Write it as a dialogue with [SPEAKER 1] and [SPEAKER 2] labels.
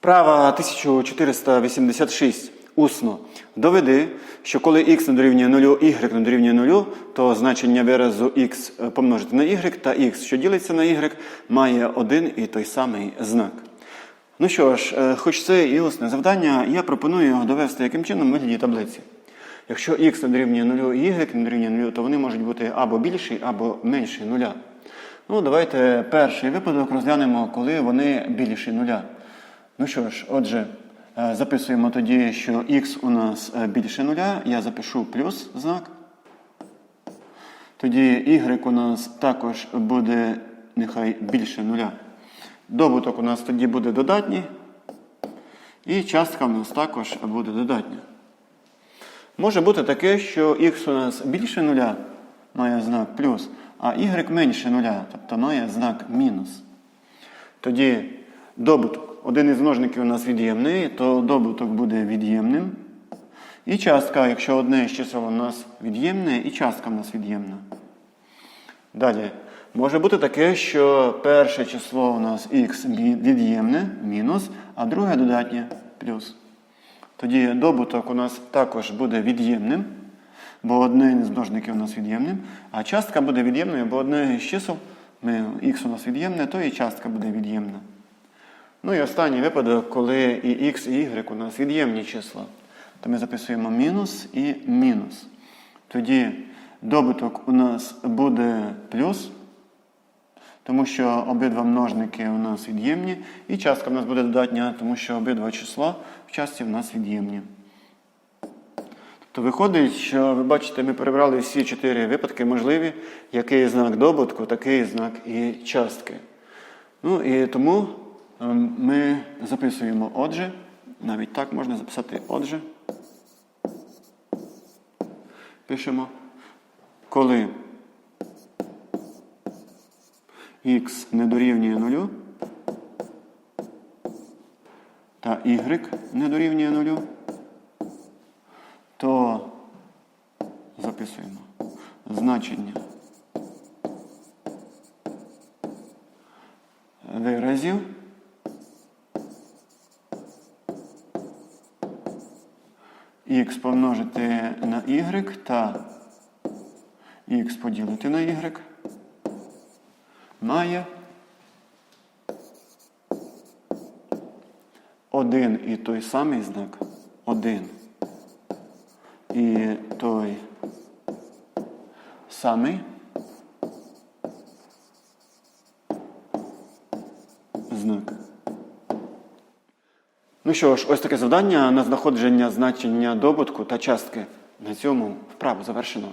[SPEAKER 1] Вправа 1486. Усно. Доведи, що коли x не дорівнює 0, y не дорівнює 0, то значення виразу x помножити на y та x, що ділиться на y, має один і той самий знак. Ну що ж, е, хоч це і усне завдання, я пропоную його довести яким чином в вигляді таблиці. Якщо x не дорівнює 0 і y не дорівнює 0, то вони можуть бути або більші, або менші нуля. Ну, давайте перший випадок розглянемо, коли вони більші нуля. Ну що ж, отже, е, записуємо тоді, що x у нас е, більше нуля, я запишу плюс знак. Тоді y у нас також буде нехай більше нуля. Добуток у нас тоді буде додатній. І частка у нас також буде додатня. Може бути таке, що x у нас більше нуля має знак плюс, а y менше нуля, тобто має знак мінус. Тоді добуток. Один із множників у нас від'ємний, то добуток буде від'ємним. І частка, якщо одне з чисел у нас від'ємне, і частка у нас від'ємна. Далі. Може бути таке, що перше число у нас х від'ємне, мінус, а друге додатнє плюс. Тоді добуток у нас також буде від'ємним, бо одне з множників у нас від'ємним, а частка буде від'ємною, бо одне з чисел, х у нас від'ємне, то і частка буде від'ємна. Ну і останній випадок, коли і х, і y у нас від'ємні числа, то ми записуємо мінус і мінус. Тоді добуток у нас буде плюс, тому що обидва множники у нас від'ємні, і частка у нас буде додатня, тому що обидва числа в частці в нас від'ємні. Тобто виходить, що ви бачите, ми перебрали всі чотири випадки можливі, який знак добутку, такий знак і частки. Ну і тому ми записуємо отже, навіть так можна записати отже. Пишемо, коли х не дорівнює нулю та y не дорівнює нулю, то записуємо значення виразів х помножити на y та х поділити на y має один і той самий знак. Один і той самий знак. Ну що ж, ось таке завдання на знаходження значення добутку та частки. На цьому вправу завершено.